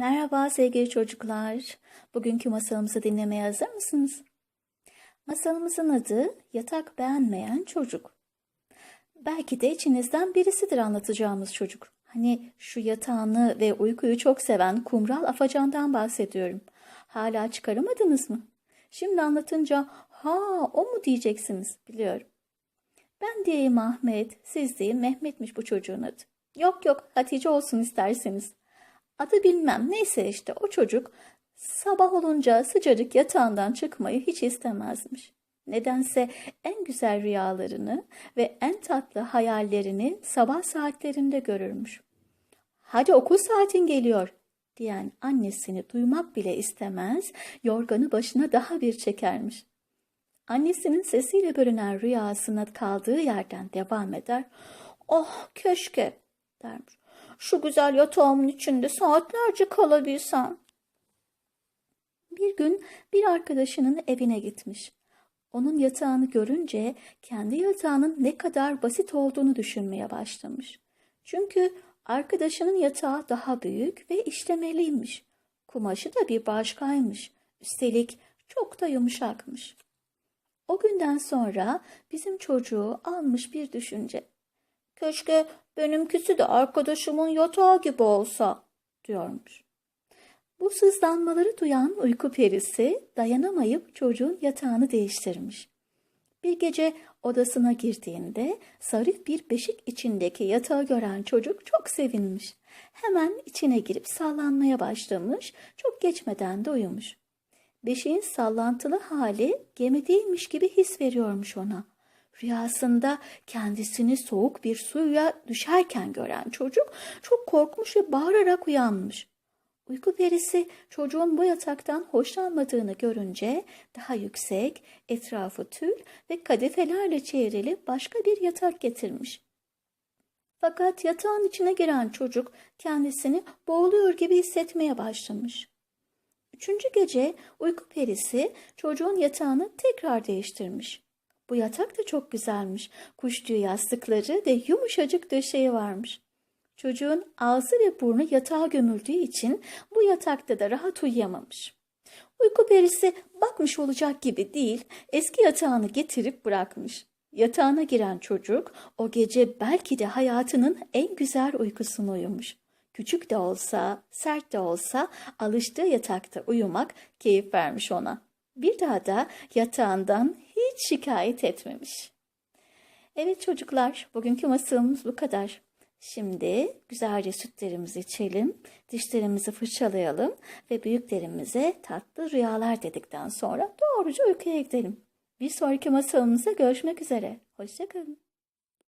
Merhaba sevgili çocuklar. Bugünkü masalımızı dinlemeye hazır mısınız? Masalımızın adı Yatak Beğenmeyen Çocuk. Belki de içinizden birisidir anlatacağımız çocuk. Hani şu yatağını ve uykuyu çok seven kumral afacandan bahsediyorum. Hala çıkaramadınız mı? Şimdi anlatınca ha o mu diyeceksiniz biliyorum. Ben diyeyim Ahmet, siz deyin Mehmet'miş bu çocuğun adı. Yok yok Hatice olsun isterseniz. Adı bilmem neyse işte o çocuk sabah olunca sıcacık yatağından çıkmayı hiç istemezmiş. Nedense en güzel rüyalarını ve en tatlı hayallerini sabah saatlerinde görürmüş. Hadi okul saatin geliyor diyen annesini duymak bile istemez, yorganı başına daha bir çekermiş. Annesinin sesiyle bölünen rüyasına kaldığı yerden devam eder. Oh keşke dermiş. Şu güzel yatağımın içinde saatlerce kalabilsem. Bir gün bir arkadaşının evine gitmiş. Onun yatağını görünce kendi yatağının ne kadar basit olduğunu düşünmeye başlamış. Çünkü arkadaşının yatağı daha büyük ve işlemeliymiş. Kumaşı da bir başkaymış. Üstelik çok da yumuşakmış. O günden sonra bizim çocuğu almış bir düşünce. Keşke benimkisi de arkadaşımın yatağı gibi olsa diyormuş. Bu sızlanmaları duyan uyku perisi dayanamayıp çocuğun yatağını değiştirmiş. Bir gece odasına girdiğinde zarif bir beşik içindeki yatağı gören çocuk çok sevinmiş. Hemen içine girip sallanmaya başlamış, çok geçmeden de uyumuş. Beşiğin sallantılı hali gemideymiş gibi his veriyormuş ona. Rüyasında kendisini soğuk bir suya düşerken gören çocuk çok korkmuş ve bağırarak uyanmış. Uyku perisi çocuğun bu yataktan hoşlanmadığını görünce daha yüksek, etrafı tül ve kadifelerle çevrili başka bir yatak getirmiş. Fakat yatağın içine giren çocuk kendisini boğuluyor gibi hissetmeye başlamış. Üçüncü gece uyku perisi çocuğun yatağını tekrar değiştirmiş. Bu yatak da çok güzelmiş. Kuş yastıkları ve yumuşacık döşeği varmış. Çocuğun ağzı ve burnu yatağa gömüldüğü için bu yatakta da rahat uyuyamamış. Uyku perisi bakmış olacak gibi değil, eski yatağını getirip bırakmış. Yatağına giren çocuk o gece belki de hayatının en güzel uykusunu uyumuş. Küçük de olsa, sert de olsa alıştığı yatakta uyumak keyif vermiş ona. Bir daha da yatağından hiç şikayet etmemiş. Evet çocuklar, bugünkü masalımız bu kadar. Şimdi güzelce sütlerimizi içelim, dişlerimizi fırçalayalım ve büyüklerimize tatlı rüyalar dedikten sonra doğruca uykuya gidelim. Bir sonraki masalımızda görüşmek üzere. Hoşçakalın.